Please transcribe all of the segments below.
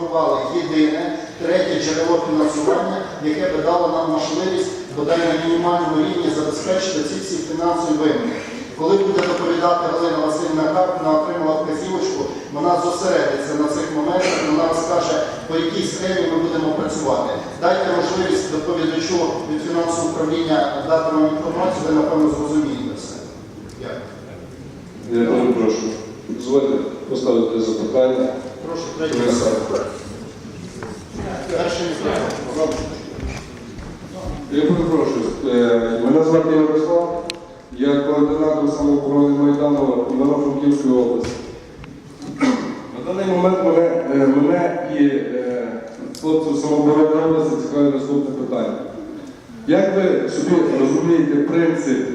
запропонували єдине третє джерело фінансування, яке би дало нам можливість бодай на мінімальному рівні забезпечити ці всі фінансові вимоги. Коли буде доповідати Галина Васильівна Карпіна, отримала вказівочку, вона зосередиться на цих моментах, вона розкаже, по якій схемі ми будемо працювати. Дайте можливість доповідачу від фінансового управління дати нам інформацію, ви напевно зрозумієте все. Дякую. Я дуже прошу. Дозвольте поставити запитання. Прошу, третій. Перший. Я перепрошую. Е, Мене звати Ярослав. Я координатор самооборони Майдану Івано-Франківської області. На даний момент мене, е, мене і е, хлопців самооборони області цікавить наступне питання. Як ви собі розумієте принцип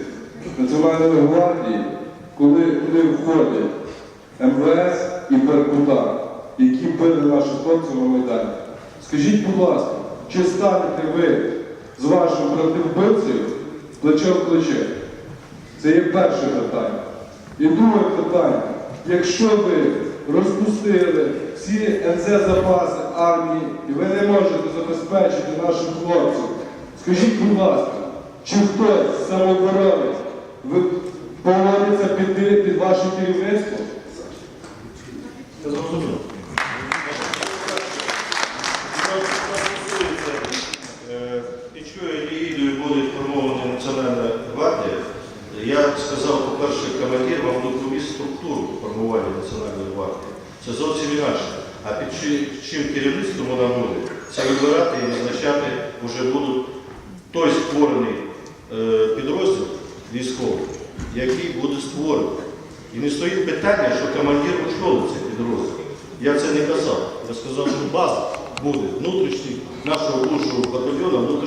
Національної гвардії, коли туди входять МВС і Беркута, які били наших хлопців на Майдані? Скажіть, будь ласка, чи станете ви з вашим братовбивцем плече в плече? Це є перше питання. І друге питання. Якщо ви розпустили всі НЗ-запаси армії і ви не можете забезпечити наших хлопців, скажіть, будь ласка, чи хтось з самооборони поводиться під, під ваше керівництво? Я сказав, по-перше, командир вам доповість структуру формування Національної гвардії. Це зовсім інакше. А під чим керівництвом вона буде, це вибирати і назначати вже будуть той створений е, підрозділ військовий, який буде створений. І не стоїть питання, що командир очолить цей підрозділ. Я це не казав. Я сказав, що база буде внутрішній нашого бувшого батальйону